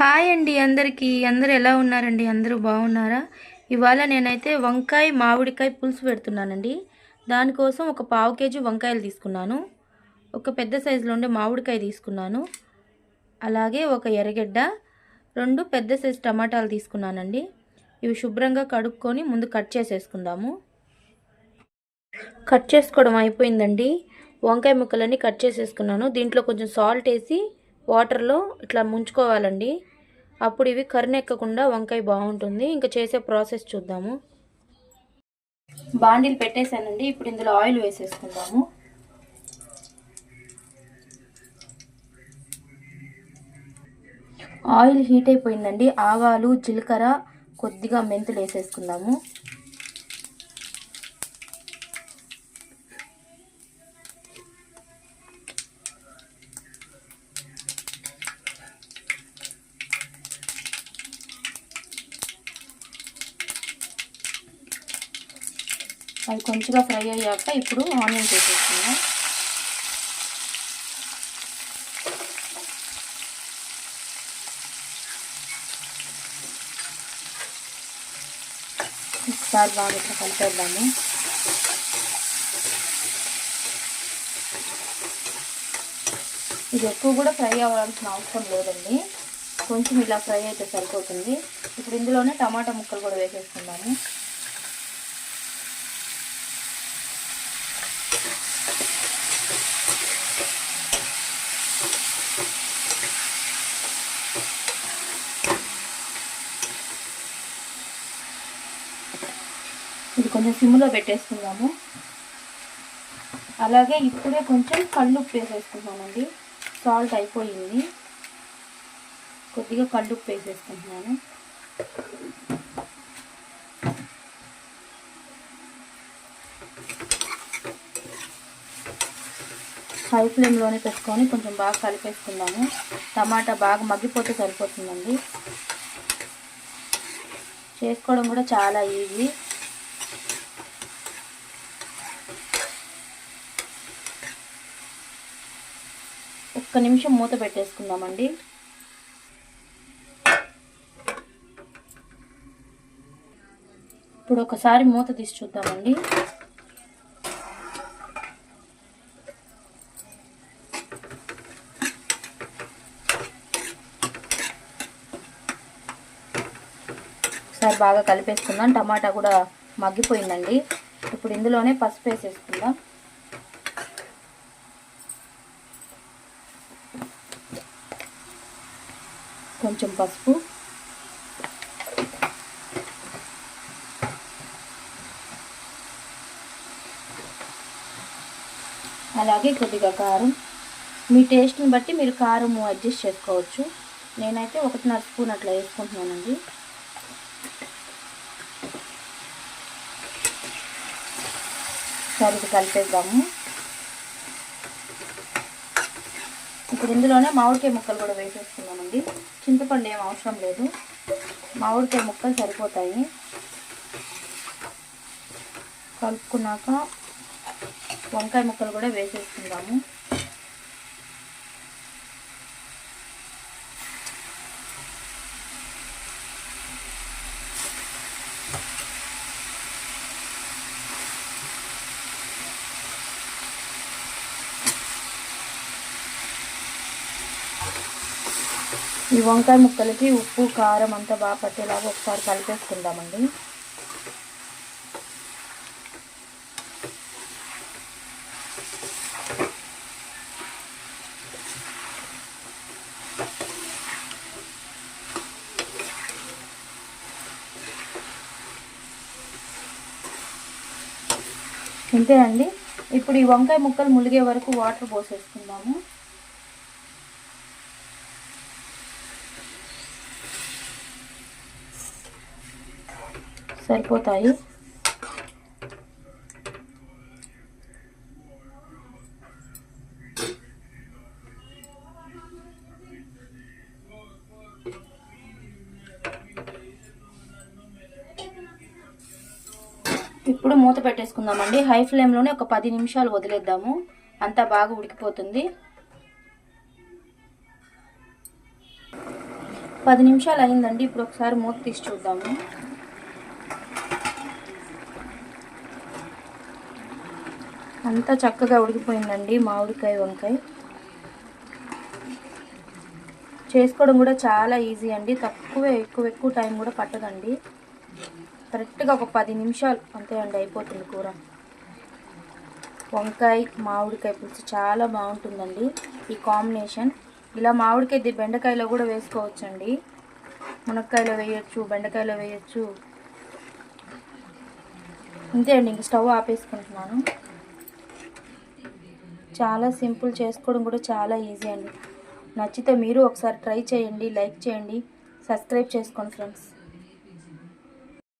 Hi అండి అందరికీ. అందరు ఎలా ఉన్నారండి? అందరూ బాగున్నారా? ఇవాళ నేనైతే వంకాయ మామిడికాయ పులుసు పెడుతున్నానండి. దానికోసం ఒక పావు కేజీ వంకాయలు తీసుకున్నాను. ఒక పెద్ద సైజులో ఉండే మామిడికాయ తీసుకున్నాను. అలాగే ఒక ఎర్రగడ్డ రెండు పెద్ద సైజు టమాటాలు తీసుకున్నానండి. ఇవి శుభ్రంగా కడుక్కొని ముందు కట్ చేసేసుకుందాము. కట్ చేసుకోవడం అయిపోయిందండి. వంకాయ ముక్కలన్నీ కట్ చేసేసుకున్నాను. దీంట్లో కొంచెం సాల్ట్ వేసి వాటర్లో ఇట్లా ముంచుకోవాలండి. అప్పుడు ఇవి కర్నెక్కకుండా వంకాయ బాగుంటుంది. ఇంకా చేసే ప్రాసెస్ చూద్దాము. బాండీలు పెట్టేశానండి. ఇప్పుడు ఇందులో ఆయిల్ వేసేసుకుందాము. ఆయిల్ హీట్ అయిపోయిందండి. ఆవాలు జీలకర్ర కొద్దిగా మెంతులు వేసేసుకుందాము. అది కొంచెంగా ఫ్రై అయ్యాక ఇప్పుడు ఆనియన్స్ వేసేస్తున్నాం. ఒకసారి బాగా ఇట్లా కలిపేద్దాము. ఇది ఎక్కువ కూడా ఫ్రై అవ్వాల్సిన అవసరం లేదండి. కొంచెం ఇలా ఫ్రై అయితే సరిపోతుంది. ఇప్పుడు ఇందులోనే టమాటా ముక్కలు కూడా వేసేసుకుందాము ఇది కొంచెం సిమ్లో పెట్టేసుకుందాము. అలాగే ఇప్పుడే కొంచెం కళ్ళుప్పు వేసేసుకుంటానండి సాల్ట్ అయిపోయింది. కొద్దిగా కళ్ళుప్పు వేసేసుకుంటున్నాను హై ఫ్లేమ్లోనే పెట్టుకొని కొంచెం బాగా కలిపేసుకుందాము. టమాటా బాగా మగ్గిపోతే సరిపోతుందండి. చేసుకోవడం కూడా చాలా ఈజీ. ఒక్క నిమిషం మూత పెట్టేసుకుందామండి. ఇప్పుడు ఒకసారి మూత తీసి చూద్దామండి. ఒకసారి బాగా కలిపేసుకుందాం. టమాటా కూడా మగ్గిపోయిందండి. ఇప్పుడు ఇందులోనే పసుపు వేసేసుకుందాం. కొంచెం పసుపు. అలాగే కొద్దిగా కారం. మీ టేస్ట్ని బట్టి మీరు కారం అడ్జస్ట్ చేసుకోవచ్చు. నేనైతే ఒకటిన్నర స్పూన్ అట్లా వేసుకుంటున్నానండి. సరే ఇది కలిపేద్దాము. ఇప్పుడు ఇందులోనే మామిడికాయ ముక్కలు కూడా వేసేసుకున్నామండి చింతపండు ఏం అవసరం లేదు. మామిడికాయ ముక్కలు సరిపోతాయి. కలుపుకున్నాక వంకాయ ముక్కలు కూడా వేసేసుకుందాము. ఈ వంకాయ ముక్కలకి ఉప్పు కారం అంతా బాగా పట్టేలాగా ఒకసారి కలిపేసుకుందామండి. అండి. ఇప్పుడు ఈ వంకాయ ముక్కలు ములిగే వరకు వాటర్ పోసేసుకుందాము. సరిపోతాయి ఇప్పుడు మూత పెట్టేసుకుందామండి. హై ఫ్లేమ్లోనే ఒక పది నిమిషాలు వదిలేద్దాము. అంతా బాగా ఉడికిపోతుంది. పది నిమిషాలు అయిందండి. ఇప్పుడు ఒకసారి మూత తీసి చూద్దాము. అంతా చక్కగా ఉడికిపోయిందండి మామిడికాయ వంకాయ. చేసుకోవడం కూడా చాలా ఈజీ అండి. తక్కువే ఎక్కువ ఎక్కువ టైం కూడా పట్టదండి. కరెక్ట్గా ఒక పది నిమిషాలు అంతే అండి అయిపోతుంది కూర. వంకాయ మామిడికాయ పులుసు చాలా బాగుంటుందండి ఈ కాంబినేషన్. ఇలా మామిడికాయ బెండకాయలో కూడా వేసుకోవచ్చండి. మునక్కాయలో వేయొచ్చు బెండకాయలో వేయచ్చు. అంతే అండి ఇంక స్టవ్ ఆపేసుకుంటున్నాను. చాలా సింపుల్ చేసుకోవడం కూడా చాలా ఈజీ అండి. నచ్చితే మీరు ఒకసారి ట్రై చేయండి లైక్ చేయండి సబ్స్క్రైబ్ చేసుకోండి ఫ్రెండ్స్.